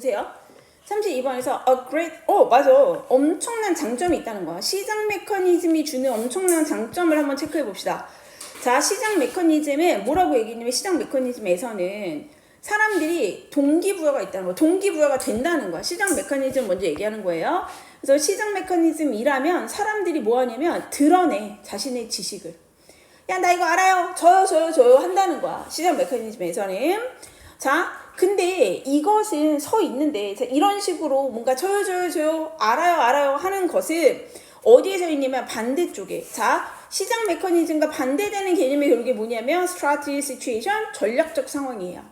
보세요. 32번에서 a great, 어 맞아. 엄청난 장점이 있다는 거야. 시장 메커니즘이 주는 엄청난 장점을 한번 체크해 봅시다. 자, 시장 메커니즘은 뭐라고 얘기했냐면 시장 메커니즘에서는 사람들이 동기부여가 있다는 거, 동기부여가 된다는 거야. 시장 메커니즘 먼저 얘기하는 거예요. 그래서 시장 메커니즘이라면 사람들이 뭐 하냐면 드러내 자신의 지식을. 야, 나 이거 알아요. 저요, 저요, 저요 한다는 거야. 시장 메커니즘에서는. 자, 근데 이것은 서 있는데 자, 이런 식으로 뭔가 저요, 저요, 저요, 알아요, 알아요 하는 것은 어디에 서 있냐면 반대쪽에. 자, 시장 메커니즘과 반대되는 개념이 결국에 뭐냐면 strategy situation, 전략적 상황이에요.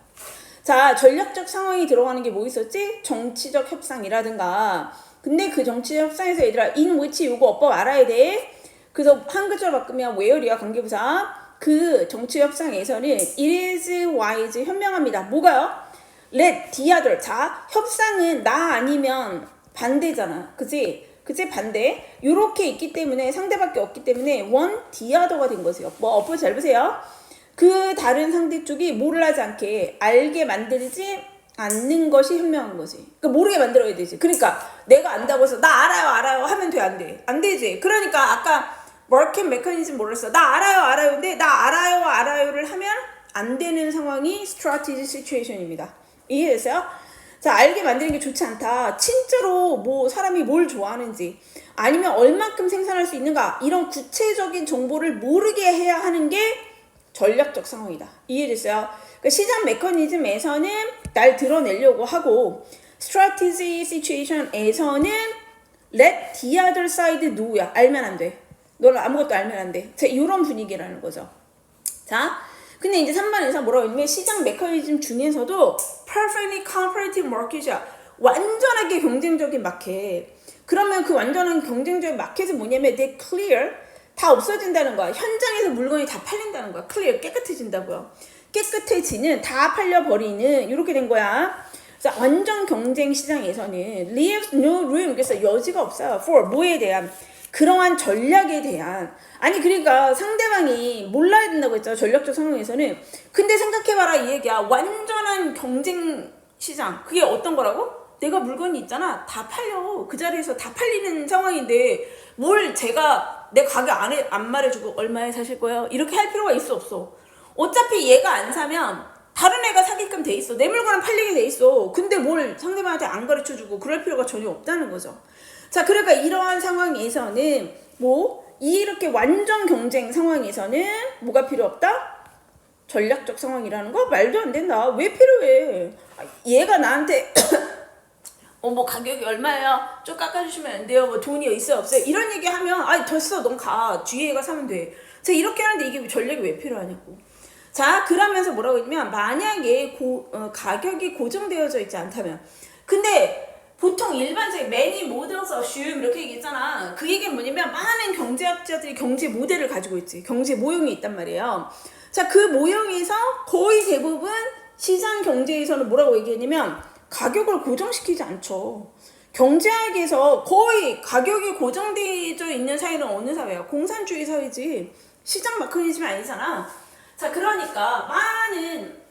자, 전략적 상황이 들어가는 게 뭐 있었지? 정치적 협상이라든가. 근데 그 정치적 협상에서 얘들아, in which 요거 어법 알아야 돼. 그래서 한 글자로 바꾸면 where이야 관계부사. 그 정치 협상에서는 it is wise 현명합니다. 뭐가요? Let the other. 자, 협상은 나 아니면 반대잖아. 그지? 그지? 반대. 요렇게 있기 때문에 상대밖에 없기 때문에 one the other가 된 거죠. 뭐 어법 잘 보세요. 그 다른 상대 쪽이 하지 않게 알게 만들지 않는 것이 현명한 거지. 그러니까 모르게 만들어야 되지. 그러니까 내가 안다고 해서 나 알아요, 알아요 하면 돼, 안 돼? 안 되지. 그러니까 아까 마켓 메커니즘 몰랐어. 나 알아요, 알아요. 근데 나 알아요, 알아요를 하면 안 되는 상황이 strategy situation입니다. 이해됐어요? 자, 알게 만드는 게 좋지 않다. 진짜로 뭐 사람이 뭘 좋아하는지 아니면 얼만큼 생산할 수 있는가 이런 구체적인 정보를 모르게 해야 하는 게 전략적 상황이다. 이해됐어요? 그러니까 시장 메커니즘에서는 날 드러내려고 하고 strategy situation에서는 let the other side know야. 알면 안 돼. 너는 아무것도 알면 안 돼. 자, 이런 분위기라는 거죠. 자, 근데 이제 3번에서 뭐라고 했냐면 시장 메커니즘 중에서도 perfectly competitive market이야. 완전하게 경쟁적인 마켓. 그러면 그 완전한 경쟁적인 마켓은 뭐냐면 they clear 다 없어진다는 거야. 현장에서 물건이 다 팔린다는 거야. clear 깨끗해진다고요. 깨끗해지는 다 팔려버리는 이렇게 된 거야. 자, 완전 경쟁 시장에서는 leaves no room 그래서 여지가 없어요. for 뭐에 대한 그러한 전략에 대한 아니 그러니까 상대방이 몰라야 된다고 했죠 전략적 상황에서는. 근데 생각해봐라 이 얘기야. 완전한 경쟁 시장. 그게 어떤 거라고? 내가 물건이 있잖아. 다 팔려. 그 자리에서 다 팔리는 상황인데 뭘 제가 내 가격 안, 해, 안 말해주고 얼마에 사실 거예요 이렇게 할 필요가 있어 없어? 어차피 얘가 안 사면 다른 애가 사게끔 돼 있어. 내 물건은 팔리게 돼 있어. 근데 뭘 상대방한테 안 가르쳐주고 그럴 필요가 전혀 없다는 거죠 자, 그러니까 이러한 상황에서는 뭐 이렇게 완전 경쟁 상황에서는 뭐가 필요 없다? 전략적 상황이라는 거 말도 안 된다. 왜 필요해? 아, 얘가 나한테 어 뭐 가격이 얼마예요? 좀 깎아주시면 안 돼요? 뭐 돈이 있어요 없어요? 이런 얘기 하면 아 됐어 넌 가 뒤에 얘가 사면 돼. 자 이렇게 하는데 이게 전략이 왜 필요하냐고. 자 그러면서 뭐라고 했냐면 만약에 고, 어, 가격이 고정되어져 있지 않다면 근데 보통 일반적인 many models assume 이렇게 얘기했잖아. 그 얘기는 뭐냐면 많은 경제학자들이 경제 모델을 가지고 있지. 경제 모형이 있단 말이에요. 자, 그 모형에서 거의 대부분 시장 경제에서는 뭐라고 얘기했냐면 가격을 고정시키지 않죠. 경제학에서 거의 가격이 고정되어 있는 사회는 어느 사회야? 공산주의 사회지. 시장 메커니즘이 아니잖아. 자, 그러니까 많은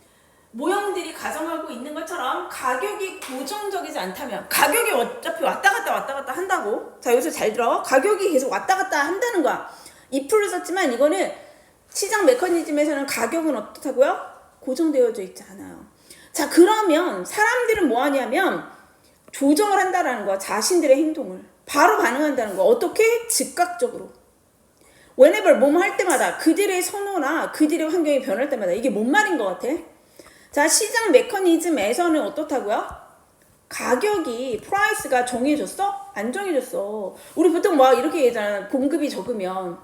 모형들이 가정하고 있는 것처럼 가격이 고정적이지 않다면 가격이 어차피 왔다 갔다 왔다 갔다 한다고. 자 여기서 잘 들어. 가격이 계속 왔다 갔다 한다는 거야. if를 썼지만 이거는 시장 메커니즘에서는 가격은 어떻다고요? 고정되어져 있지 않아요. 자 그러면 사람들은 뭐 하냐면 조정을 한다라는 거야 자신들의 행동을. 바로 반응한다는 거야. 어떻게? 즉각적으로. Whenever 뭐뭐 할 때마다 그들의 선호나 그들의 환경이 변할 때마다 이게 뭔 말인 것 같아? 자, 시장 메커니즘에서는 어떻다고요? 가격이 프라이스가 정해졌어? 안 정해졌어. 우리 보통 막 이렇게 얘기하잖아. 공급이 적으면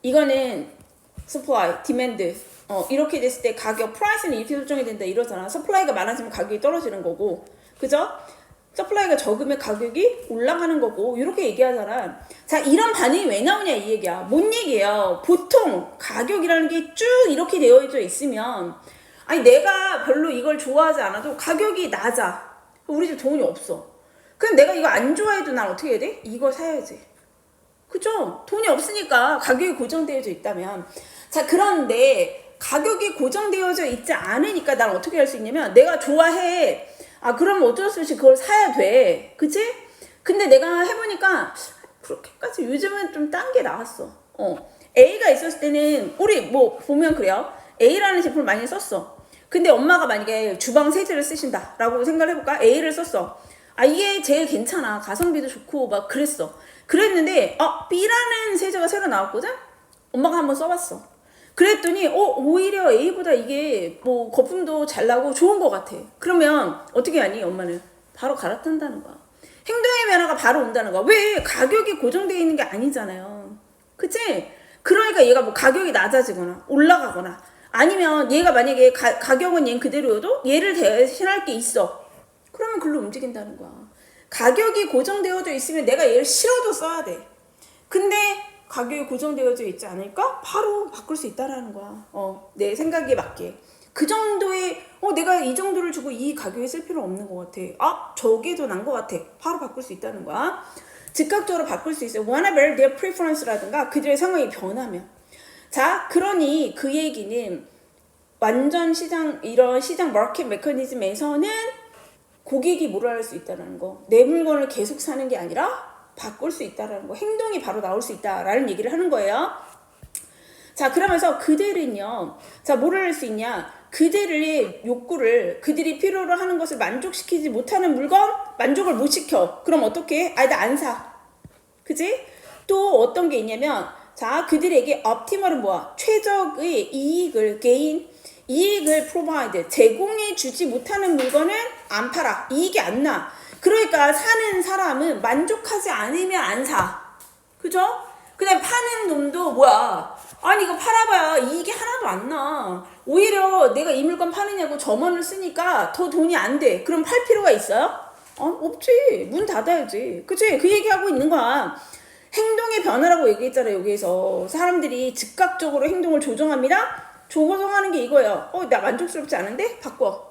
이거는 supply, demand 어, 이렇게 됐을 때 가격 프라이스는 이렇게 설정이 된다 이러잖아. 서플라이가 많아지면 가격이 떨어지는 거고. 그죠? 서플라이가 적으면 가격이 올라가는 거고 이렇게 얘기하잖아. 자 이런 반응이 왜 나오냐 이 얘기야. 뭔 얘기예요? 보통 가격이라는 게 쭉 이렇게 되어져 있으면 아니 내가 별로 이걸 좋아하지 않아도 가격이 낮아. 우리 집 돈이 없어. 그럼 내가 이거 안 좋아해도 난 어떻게 해야 돼? 이거 사야지. 그죠? 돈이 없으니까 가격이 고정되어져 있다면. 자, 그런데 가격이 고정되어져 있지 않으니까 난 어떻게 할 수 있냐면 내가 좋아해. 아 그러면 어쩔 수 없이 그걸 사야 돼 그치? 근데 내가 해보니까 그렇게까지 요즘은 좀 딴 게 나왔어 어 A가 있었을 때는 우리 뭐 보면 그래요 A라는 제품을 많이 썼어 근데 엄마가 만약에 주방 세제를 쓰신다 라고 생각을 해볼까? A를 썼어. 아 이게 제일 괜찮아. 가성비도 좋고 막 그랬어. 그랬는데 아 B라는 세제가 새로 나왔거든? 엄마가 한번 써봤어. 그랬더니 어 오히려 A보다 이게 뭐 거품도 잘 나고 좋은 것 같아. 그러면 어떻게 하니 엄마는? 바로 갈아탄다는 거야. 행동의 변화가 바로 온다는 거야. 왜? 가격이 고정되어 있는 게 아니잖아요. 그치? 그러니까 얘가 뭐 가격이 낮아지거나 올라가거나 아니면 얘가 만약에 가, 가격은 얘 그대로여도 얘를 대신할 게 있어 그러면 글로 움직인다는 거야 가격이 고정되어져 있으면 내가 얘를 싫어도 써야 돼 근데 가격이 고정되어져 있지 않을까? 바로 바꿀 수 있다라는 거야. 어, 내 생각에 맞게. 그 정도의, 어, 내가 이 정도를 주고 이 가격에 쓸 필요 없는 것 같아. 아, 저게 더 난 것 같아. 바로 바꿀 수 있다는 거야. 즉각적으로 바꿀 수 있어요. Whenever their preference라든가 그들의 상황이 변하면. 자, 그러니 그 얘기는 완전 시장, 이런 시장 마켓 메커니즘에서는 고객이 뭐라 할 수 있다는 거. 내 물건을 계속 사는 게 아니라 바꿀 수 있다라는 거. 행동이 바로 나올 수 있다라는 얘기를 하는 거예요. 자, 그러면서 그들은요. 자, 뭐를 할 수 있냐? 그들의 욕구를 그들이 필요로 하는 것을 만족시키지 못하는 물건 만족을 못 시켜. 그럼 어떻게? 아, 나 안 사. 그지? 또 어떤 게 있냐면 자, 그들에게 optimal은 뭐야? 최적의 이익을 개인 이익을 provide 제공해 주지 못하는 물건은 안 팔아. 이익이 안 나. 그러니까 사는 사람은 만족하지 않으면 안 사. 그죠? 그냥 파는 놈도 뭐야? 아니 이거 팔아봐야 이익이 하나도 안 나. 오히려 내가 이 물건 파느냐고 점원을 쓰니까 더 돈이 안 돼. 그럼 팔 필요가 있어요? 어 없지. 문 닫아야지. 그치? 그 얘기하고 있는 거야. 행동의 변화라고 얘기했잖아요 여기에서. 사람들이 즉각적으로 행동을 조정합니다. 조정하는 게 이거예요. 어 나 만족스럽지 않은데? 바꿔.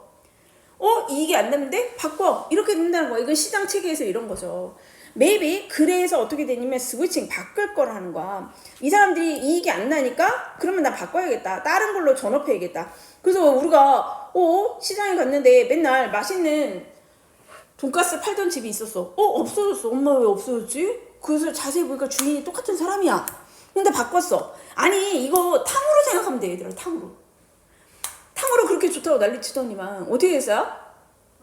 어 이게 안 되는데? 바꿔. 이렇게 된다는 거야. 이건 시장 체계에서 이런 거죠. Maybe 그래서 어떻게 되냐면 스위칭 바꿀 거라는 거야. 이 사람들이 이익이 안 나니까 그러면 나 바꿔야겠다. 다른 걸로 전업해야겠다. 그래서 우리가 어 시장에 갔는데 맨날 맛있는 돈가스 팔던 집이 있었어. 어 없어졌어. 엄마 왜 없어졌지 그래서 자세히 보니까 주인이 똑같은 사람이야 근데 바꿨어 아니 이거 탕으로 생각하면 돼 얘들아 탕으로 탕으로 그렇게 좋다고 난리치더니만 어떻게 됐어요?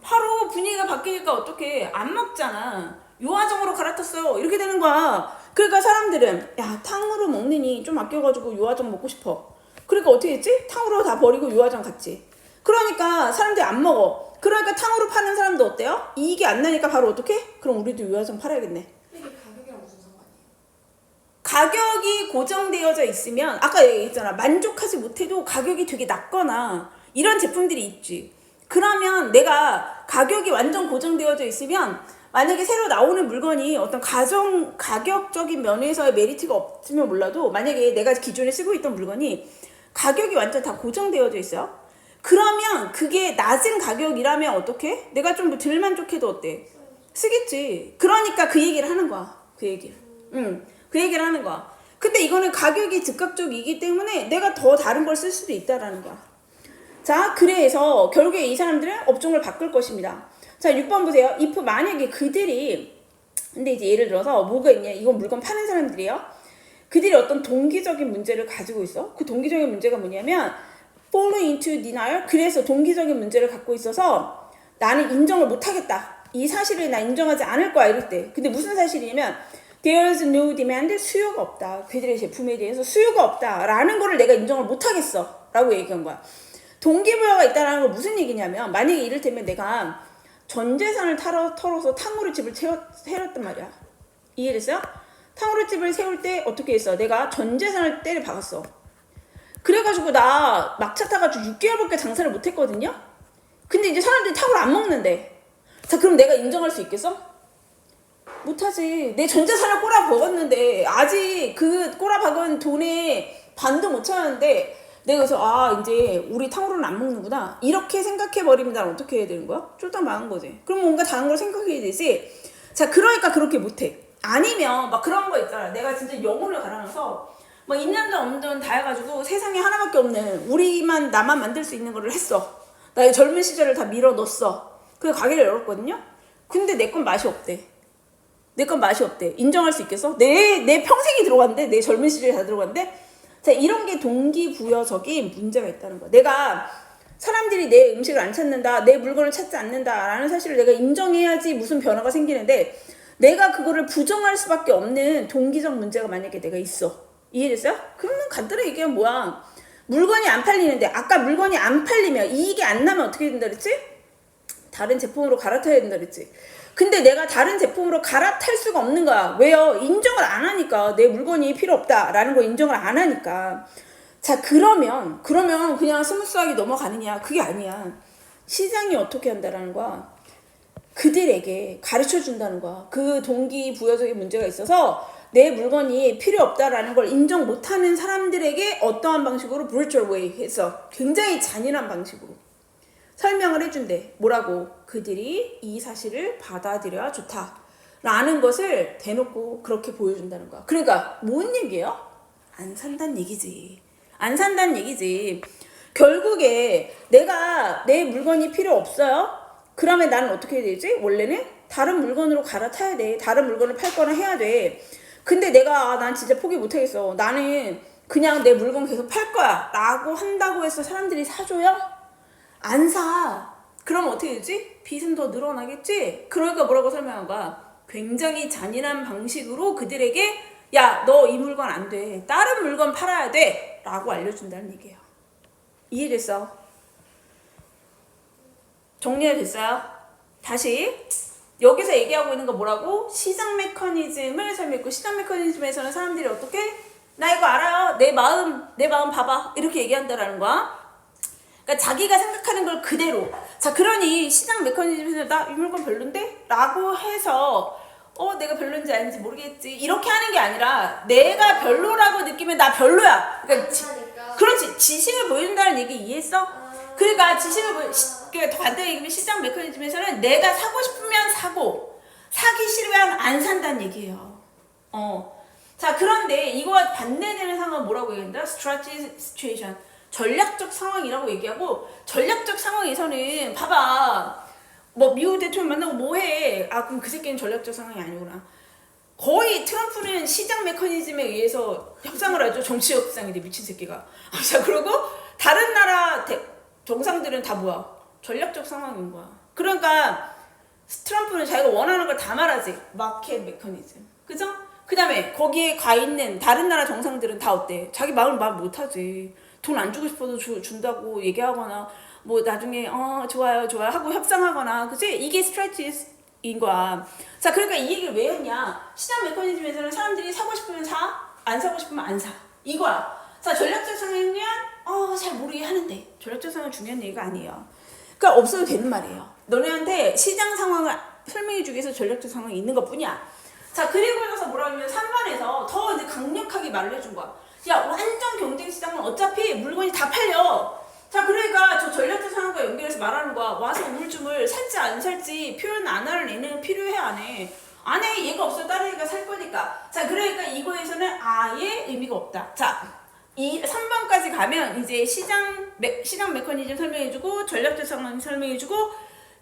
바로 분위기가 바뀌니까 어떻게 안 먹잖아. 요화정으로 갈아탔어요. 이렇게 되는 거야. 그러니까 사람들은 야 탕으로 먹느니 좀 아껴가지고 요화정 먹고 싶어. 그러니까 어떻게 했지? 탕으로 다 버리고 요화정 갔지. 그러니까 사람들이 안 먹어. 그러니까 탕으로 파는 사람도 어때요? 이익이 안 나니까 바로 어떻게? 그럼 우리도 요화정 팔아야겠네. 이게 가격이랑 무슨 상관이에요? 가격이 고정되어져 있으면 아까 얘기했잖아. 만족하지 못해도 가격이 되게 낮거나 이런 제품들이 있지. 그러면 내가 가격이 완전 고정되어져 있으면 만약에 새로 나오는 물건이 어떤 가정 가격적인 면에서의 메리트가 없으면 몰라도 만약에 내가 기존에 쓰고 있던 물건이 가격이 완전 다 고정되어져 있어요 그러면 그게 낮은 가격이라면 어떻게 내가 좀 덜 만족해도 어때? 쓰겠지. 그러니까 그 얘기를 하는 거야. 그 얘기를. 응. 그 얘기를 하는 거야. 근데 이거는 가격이 즉각적이기 때문에 내가 더 다른 걸 쓸 수도 있다라는 거야. 자, 그래서 결국에 이 사람들은 업종을 바꿀 것입니다. 자, 6번 보세요. if 만약에 그들이 근데 이제 예를 들어서 뭐가 있냐? 이건 물건 파는 사람들이에요. 그들이 어떤 동기적인 문제를 가지고 있어. 그 동기적인 문제가 뭐냐면 fall into denial. 그래서 동기적인 문제를 갖고 있어서 나는 인정을 못 하겠다. 이 사실을 나 인정하지 않을 거야 이럴 때. 근데 무슨 사실이냐면 There's no demand, 수요가 없다. 그들의 제품에 대해서 수요가 없다라는 거를 내가 인정을 못 하겠어. 라고 얘기한 거야. 동기부여가 있다는 건 무슨 얘기냐면, 만약에 이를테면 내가 전 재산을 털어, 털어서 탕후루 집을 세웠단 말이야. 이해됐어요? 탕후루 집을 세울 때 어떻게 했어? 내가 전 재산을 때려 박았어. 그래가지고 나 막차 타가지고 6개월밖에 장사를 못 했거든요? 근데 이제 사람들이 탕후루 안 먹는데. 자, 그럼 내가 인정할 수 있겠어? 못하지. 내 전재산을 꼬라 박았는데 아직 그 꼬라 박은 돈에 반도 못 찾았는데 내가 그래서 아 이제 우리 탕후루는 안 먹는구나 이렇게 생각해 버리면 난 어떻게 해야 되는 거야? 쫄딱 망한 거지. 그럼 뭔가 다른 걸 생각해야 되지. 자 그러니까 그렇게 못해. 아니면 막 그런 거 있잖아. 내가 진짜 영혼을 갈아넣어서 막 있는 돈 없는 돈 다 해가지고 세상에 하나밖에 없는 우리만 나만 만들 수 있는 거를 했어. 나의 젊은 시절을 다 밀어 넣었어. 그래서 가게를 열었거든요. 근데 내 건 맛이 없대. 내 건 맛이 없대. 인정할 수 있겠어? 내, 내 평생이 들어갔는데, 내 젊은 시절이 다 들어갔는데, 자, 이런 게 동기부여적인 문제가 있다는 거야. 내가 사람들이 내 음식을 안 찾는다, 내 물건을 찾지 않는다라는 사실을 내가 인정해야지 무슨 변화가 생기는데, 내가 그거를 부정할 수밖에 없는 동기적 문제가 만약에 내가 있어. 이해됐어요? 그러면 간단하게 얘기하면 뭐야? 물건이 안 팔리는데, 아까 물건이 안 팔리면, 이익이 안 나면 어떻게 된다 그랬지? 다른 제품으로 갈아타야 된다 그랬지. 근데 내가 다른 제품으로 갈아탈 수가 없는 거야. 왜요? 인정을 안 하니까. 내 물건이 필요 없다라는 거 인정을 안 하니까. 자, 그러면, 그러면 그냥 스무스하게 넘어가느냐? 그게 아니야. 시장이 어떻게 한다라는 거야. 그들에게 가르쳐 준다는 거야. 그 동기부여적인 문제가 있어서 내 물건이 필요 없다라는 걸 인정 못하는 사람들에게 어떠한 방식으로 brutal way 해서 굉장히 잔인한 방식으로 설명을 해준대. 뭐라고? 그들이 이 사실을 받아들여야 좋다. 라는 것을 대놓고 그렇게 보여준다는 거야. 그러니까, 뭔 얘기예요? 안 산다는 얘기지. 안 산다는 얘기지. 결국에 내가 내 물건이 필요 없어요? 그러면 나는 어떻게 해야 되지? 원래는 다른 물건으로 갈아타야 돼. 다른 물건을 팔거나 해야 돼. 근데 내가, 아, 난 진짜 포기 못하겠어. 나는 그냥 내 물건 계속 팔 거야. 라고 한다고 해서 사람들이 사줘요? 안 사. 그럼 어떻게 되지? 빚은 더 늘어나겠지? 그러니까 뭐라고 설명한 거야? 굉장히 잔인한 방식으로 그들에게 야, 너 이 물건 안 돼. 다른 물건 팔아야 돼. 라고 알려준다는 얘기예요. 이해됐어? 정리가 됐어요? 다시 여기서 얘기하고 있는 거 뭐라고? 시장 메커니즘을 설명했고 시장 메커니즘에서는 사람들이 어떻게? 나 이거 알아요. 내 마음, 내 마음 봐봐. 이렇게 얘기한다라는 거야. 그러니까 자기가 생각하는 걸 그대로. 자, 그러니 시장 메커니즘에서 나 이 물건 별론데? 라고 해서 어, 내가 별론지 아닌지 모르겠지. 이렇게 하는 게 아니라 내가 별로라고 느끼면 나 별로야. 그러니까 지, 그러니까. 그렇지. 지식을 보여준다는 얘기 이해했어? 그러니까 지식을 보여, 시, 그러니까 더 간단히 얘기하면 시장 메커니즘에서는 내가 사고 싶으면 사고 사기 싫으면 안 산다는 얘기예요. 어. 자, 그런데 이거와 반대되는 상황은 뭐라고 얘기한다? strategic situation. 전략적 상황이라고 얘기하고 전략적 상황에서는 봐봐. 뭐 미국 대통령 만나고 뭐해? 아 그럼 그 새끼는 전략적 상황이 아니구나. 거의 트럼프는 시장 메커니즘에 의해서 협상을 하죠. 정치 협상인데 미친 새끼가. 자 그리고 다른 나라 대, 정상들은 다 뭐야? 전략적 상황인 거야. 그러니까 트럼프는 자기가 원하는 걸 다 말하지. 마켓 메커니즘. 그죠? 그 다음에 거기에 가 있는 다른 나라 정상들은 다 어때? 자기 마음을 말 못하지. 돈 안 주고 싶어도 주, 준다고 얘기하거나 뭐 나중에 어 좋아요 좋아요 하고 협상하거나 그지? 이게 스트레치인 거야. 자 그러니까 이 얘기를 왜 했냐? 시장 메커니즘에서는 사람들이 사고 싶으면 사, 안 사고 싶으면 안 사. 이거야. 자 전략적 상황이면 어잘 모르게 하는데 전략적 상황 중요한 얘기가 아니에요. 그러니까 없어도 되는 말이에요. 너네한테 시장 상황을 설명해 주기 위해서 전략적 상황이 있는 것 뿐이야. 자, 그리고 나서 뭐라 하면 3번에서 더 이제 강력하게 말을 해준 거야. 야, 완전 경쟁 시장은 어차피 물건이 다 팔려. 자, 그러니까 저 전략적 상황과 연결해서 말하는 거야. 와서 우물쭈물 살지 안 살지 표현 안 하는 애는 필요해 안 해. 안 해. 얘가 없어. 다른 애가 살 거니까. 자, 그러니까 이거에서는 아예 의미가 없다. 자, 이 3번까지 가면 이제 시장 메, 시장 메커니즘 설명해주고 전략적 상황 설명해주고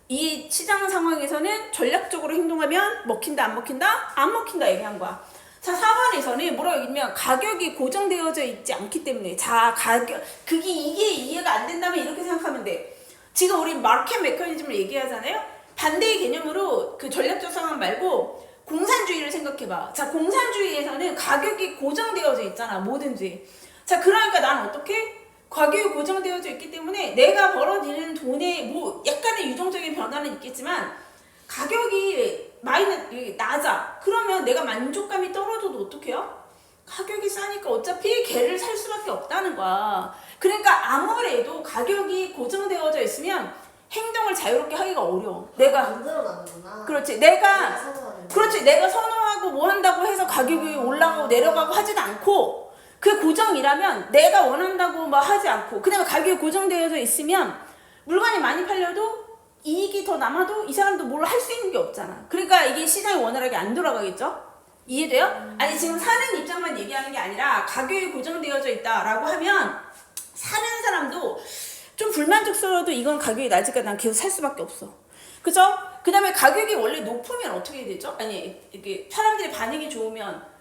이 시장 상황에서는 전략적으로 행동하면 먹힌다 안 먹힌다 안 먹힌다 얘기한 거야. 자 4번에서는 뭐라고 얘기하면 가격이 고정되어져 있지 않기 때문에 자 가격 그게 이게 이해가 안 된다면 이렇게 생각하면 돼. 지금 우리 마켓 메커니즘을 얘기하잖아요. 반대의 개념으로 그 전략적 상황 말고 공산주의를 생각해봐. 자 공산주의에서는 가격이 고정되어져 있잖아 뭐든지. 자 그러니까 난 어떻게 가격이 고정되어져 있기 때문에 내가 벌어들이는 돈에 뭐 약간의 유동적인 변화는 있겠지만 가격이 마이너 낮아. 그러면 내가 만족감이 떨어져도 어떡해요? 가격이 싸니까 어차피 걔를 살 수밖에 없다는 거야. 그러니까 아무래도 가격이 고정되어져 있으면 행동을 자유롭게 하기가 어려워. 내가. 그렇지. 내가. 그렇지. 내가 선호하고 뭐 한다고 해서 가격이 올라가고 내려가고 하지도 않고 그 고정이라면 내가 원한다고 뭐 하지 않고 그냥 가격이 고정되어져 있으면 물건이 많이 팔려도 이익이 더 남아도 이 사람도 뭘 할 수 있는 게 없잖아. 그러니까 이게 시장이 원활하게 안 돌아가겠죠? 이해돼요? 아니 지금 사는 입장만 얘기하는 게 아니라 가격이 고정되어져 있다라고 하면 사는 사람도 좀 불만족스러워도 이건 가격이 낮으니까 난 계속 살 수밖에 없어. 그죠? 그 다음에 가격이 원래 높으면 어떻게 되죠? 아니, 이게 사람들이 반응이 좋으면.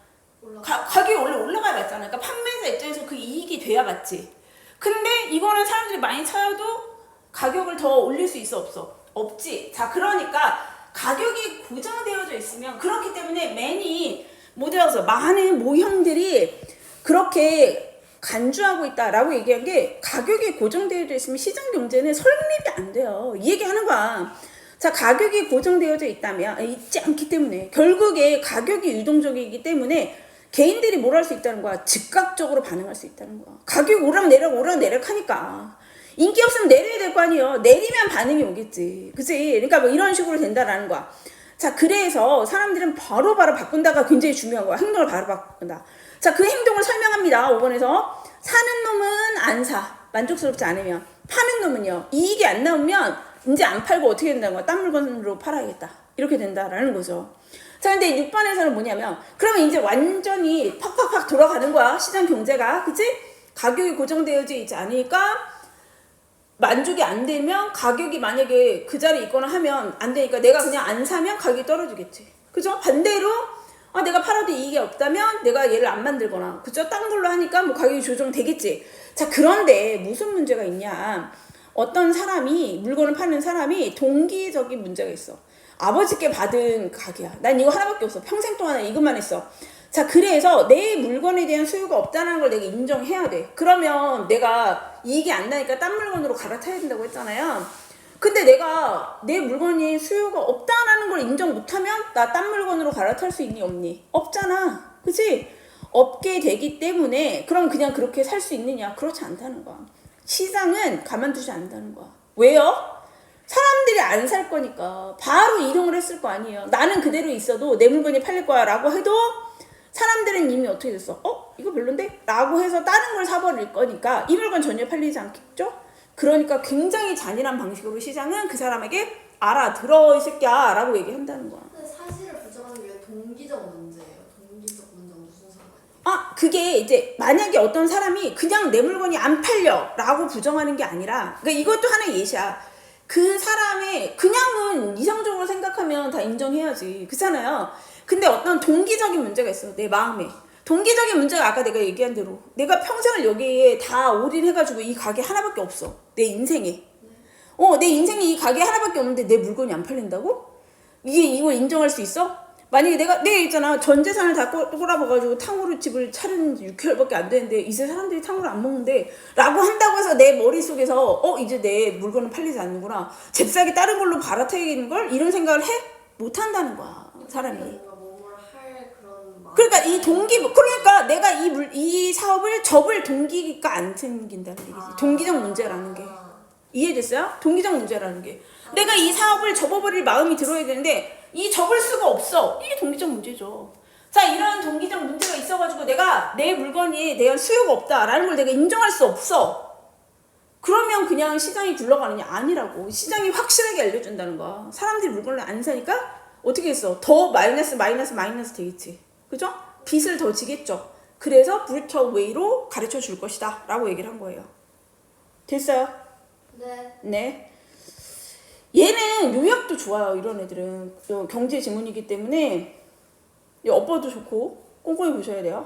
가, 가격이 원래 올라가야 맞잖아. 그러니까 판매자 입장에서 그 이익이 돼야 맞지. 근데 이거는 사람들이 많이 찾아도 가격을 더 올릴 수 있어 없어? 없지. 자 그러니까 가격이 고정되어져 있으면 그렇기 때문에 매니 모델에서 많은 모형들이 그렇게 간주하고 있다라고 얘기한 게 가격이 고정되어져 있으면 시장 경제는 설립이 안 돼요. 이 얘기하는 거야. 자 가격이 고정되어져 있다면 아, 있지 않기 때문에 결국에 가격이 유동적이기 때문에 개인들이 뭘 할 수 있다는 거야 즉각적으로 반응할 수 있다는 거야 가격 오락 내락 오락 내락 하니까 인기 없으면 내려야 될 거 아니에요. 내리면 반응이 오겠지. 그치? 그러니까 뭐 이런 식으로 된다라는 거야. 자 그래서 사람들은 바로 바로 바꾼다가 굉장히 중요한 거야. 행동을 바로 바꾼다. 자 그 행동을 설명합니다. 5번에서. 사는 놈은 안 사. 만족스럽지 않으면. 파는 놈은요. 이익이 안 나오면 이제 안 팔고 어떻게 된다는 거야? 딴 물건으로 팔아야겠다. 이렇게 된다라는 거죠. 자 근데 6번에서는 뭐냐면 그러면 이제 완전히 팍팍팍 돌아가는 거야. 시장 경제가. 그치? 가격이 고정되어져 있지 않으니까 만족이 안 되면 가격이 만약에 그 자리에 있거나 하면 안 되니까 내가 그냥 안 사면 가격이 떨어지겠지. 그죠? 반대로 아 내가 팔아도 이익이 없다면 내가 얘를 안 만들거나 그죠? 딴 걸로 하니까 뭐 가격이 조정되겠지. 자 그런데 무슨 문제가 있냐? 어떤 사람이 물건을 파는 사람이 동기적인 문제가 있어. 아버지께 받은 가게야. 난 이거 하나밖에 없어. 평생 동안에 이것만 했어. 자, 그래서 내 물건에 대한 수요가 없다는 걸 내가 인정해야 돼. 그러면 내가 이익이 안 나니까 딴 물건으로 갈아타야 된다고 했잖아요. 근데 내가 내 물건이 수요가 없다라는 걸 인정 못하면 나 딴 물건으로 갈아탈 수 있니 없니? 없잖아. 그치? 없게 되기 때문에 그럼 그냥 그렇게 살 수 있느냐? 그렇지 않다는 거야. 시장은 가만두지 않는다는 거야. 왜요? 사람들이 안 살 거니까 바로 이동을 했을 거 아니에요. 나는 그대로 있어도 내 물건이 팔릴 거야 라고 해도 사람들은 이미 어떻게 됐어? 어? 이거 별론데? 라고 해서 다른 걸 사버릴 거니까 이 물건 전혀 팔리지 않겠죠? 그러니까 굉장히 잔인한 방식으로 시장은 그 사람에게 알아들어 이 새끼야 라고 얘기한다는 거야. 근데 사실을 부정하는 게 동기적 문제예요. 동기적 문제 무슨 상관이에요? 아, 그게 이제 만약에 어떤 사람이 그냥 내 물건이 안 팔려 라고 부정하는 게 아니라, 그러니까 이것도 하나의 예시야. 그 사람의 그냥은 이성적으로 생각하면 다 인정해야지. 그렇잖아요. 근데 어떤 동기적인 문제가 있어. 내 마음에. 동기적인 문제가 아까 내가 얘기한 대로 내가 평생을 여기에 다 올인해가지고 이 가게 하나밖에 없어. 내 인생에. 어, 내 인생에 이 가게 하나밖에 없는데 내 물건이 안 팔린다고? 이게 이걸 인정할 수 있어? 만약에 내가 내가 있잖아 전 재산을 다 꼬- 꼬라봐가지고 탕후루 집을 차린 6개월밖에 안 되는데 이제 사람들이 탕후루 안 먹는데 라고 한다고 해서 내 머릿속에서 어 이제 내 물건은 팔리지 않는구나 잽싸게 다른 걸로 갈아타야겠는 걸 이런 생각을 해? 못 한다는 거야 사람이 그러니까 이 동기 그러니까 내가 이 물 이 사업을 접을 동기가 안 생긴다는 얘기지 아. 동기적 문제라는 게 아, 이해됐어요? 동기적 문제라는 게. 내가 이 사업을 접어버릴 마음이 들어야 되는데 이 접을 수가 없어. 이게 동기적 문제죠. 자, 이런 동기적 문제가 있어가지고 내가 내 물건에 대한 수요가 없다라는 걸 내가 인정할 수 없어. 그러면 그냥 시장이 굴러가느냐? 아니라고. 시장이 확실하게 알려준다는 거야. 사람들이 물건을 안 사니까 어떻게 했어? 더 마이너스, 마이너스, 마이너스 되겠지. 그죠? 빚을 더 지겠죠. 그래서 브루터 웨이로 가르쳐 줄 것이다. 라고 얘기를 한 거예요. 됐어요? 네. 네. 얘는 요약도 좋아요. 이런 애들은 요 경제 지문이기 때문에 이 업어도 좋고 꼼꼼히 보셔야 돼요.